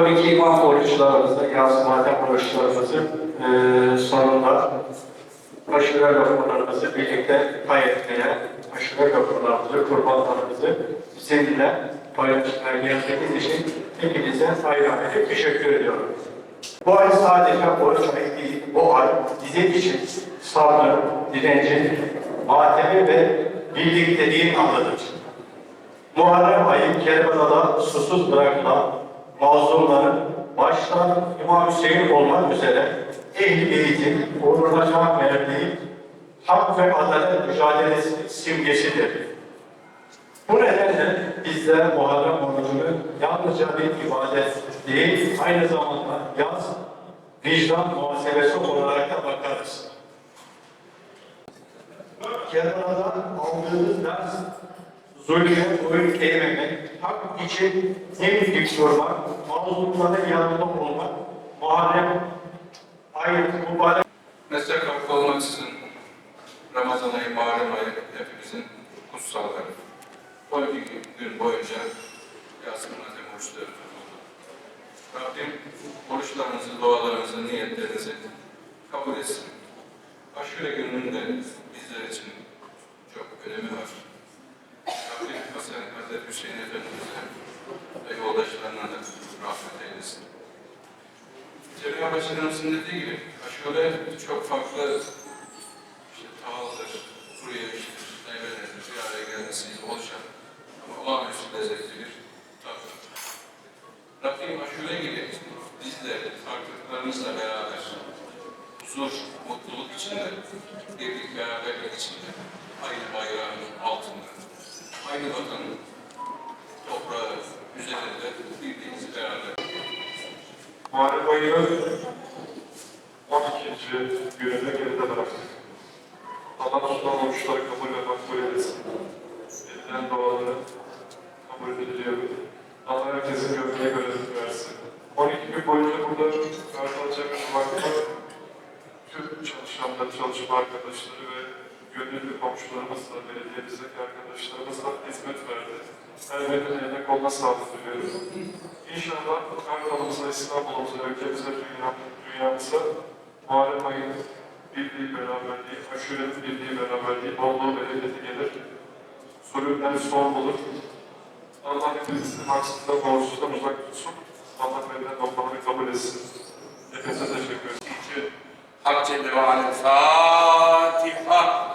12 imam oruçlarımızı, yaz madem oruçlarımızı eee sonunda aşure lokmalarımızı birlikte paylaşmaya, aşure lokmalarımızı, kurbanlarımızı sizinle paylaşmaya geldiğiniz için hepinize ayrı teşekkür ediyorum. Bu ay sadece oruç ayı değil, bu ay bizim için sabrın, direncin, matemi ve birlikteliğin anıdır. Muharrem ayı Kerbela'da susuz bırakılan mazlumların başta İmam Hüseyin olmak üzere ehl-i uğruna can verdiği hak ve adalet mücadelesi simgesidir. Bu nedenle bizler Muharrem orucunu yalnızca bir ibadet değil, aynı zamanda yaz, vicdan muhasebesi olarak da bakarız. Kerbela'da aldığımız ders zulme boyun eğmemek, hak için dimdik durmak, mazlumların yanında olmak, Muharrem ayet mübarek Meslek hakkı olmaksızın Ramazan ayı, Muharrem ayı hepimizin kutsal ayı. 12 gün boyunca Yasin Hazreti oruçları tutuldu. Rabbim oruçlarınızı, dualarınızı, niyetlerinizi kabul etsin. Aşure gününün de bizler için çok önemi var. Rabbim Hasan Hazreti Hüseyin Efendimiz'e ve yoldaşlarına da rahmet eylesin. Cemil Başkanımızın dediği gibi aşure çok farklı işte tahıldır, kuru yemiştir, meyvelerdir, bir araya gelmesiyle oluşan ama olağanüstü lezzetli bir tatlı. Rabbim aşure gibi biz de farklılıklarımızla beraber huzur, mutluluk içinde, birlik, beraberlik içinde aynı bayrağın altında, aynı vatanın Muharrem ayının 12. gününü geride bıraktık. Allah tutan oruçları kabul ve makbul eylesin. Edilen duaları kabul ediliyor. Allah herkesin gönlüne göre versin. 12 gün boyunca burada Kartal Vakfı tüm çalışanlar, çalışma arkadaşları ve gönüllü komşularımızla, belediyemizdeki arkadaşlarımızla hizmet verdi. Her birinin eline koluna sağlık diliyorum. İnşallah Kartal'ımıza, İstanbul'umuza, ülkemize, dünya, dünyamıza Muharrem ayının birliği, beraberliği, aşurenin birliği, beraberliği, bolluğu, bereketi gelir. Zulümden son bulur. Allah hepimizi haksızdan, borçsuzdan uzak tutsun. Allah benden lokmaları kabul etsin. Hepinize teşekkür ederim. Hak Celle ve Alem Fatiha.